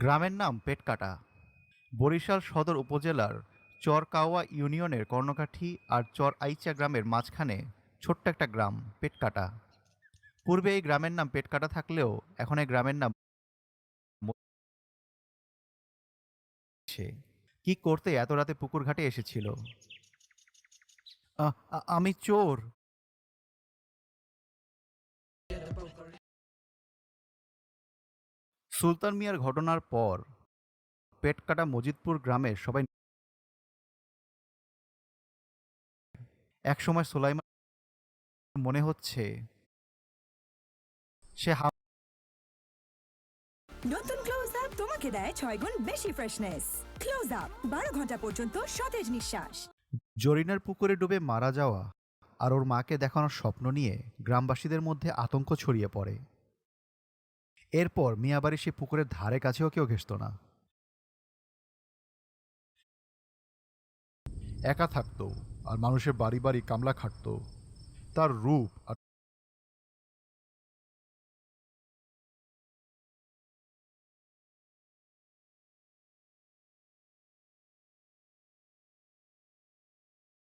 গ্রামের নাম পেটকাটা। বরিশাল সদর উপজেলার চরকাওয়া ইউনিয়নের কর্ণকাঠি আর চর আইচা গ্রামের মাঝখানে ছোট্ট একটা গ্রাম, পেটকাটা। পূর্বে এই গ্রামের নাম পেটকাটা থাকলেও এখন এই গ্রামের নাম কি করতে এত রাতে পুকুর ঘাটে এসেছিল? আমি চোর। সুলতান মিয়ার ঘটনার পর পেটকাটা মজিদপুর গ্রামের সবাই একসময় সোলাইমান মনে হচ্ছে সে হা- নতুন ক্লোজ আপ তোমাকে দেয় ছয় গুণ বেশি ফ্রেশনেস ক্লোজ আপ বারো ঘণ্টা পর্যন্ত সতেজ নিঃশ্বাস। জরিনার পুকুরে ডুবে মারা যাওয়া আর ওর মাকে দেখানোর স্বপ্ন নিয়ে গ্রামবাসীদের মধ্যে আতঙ্ক ছড়িয়ে পড়ে। এরপর মিয়াবাড়ি সে পুকুরের ধারে কাছেও কেউ ঘেসত না। একা থাকতো আর মানুষের বাড়ি বাড়ি কামলা খাটত। তার রূপ আর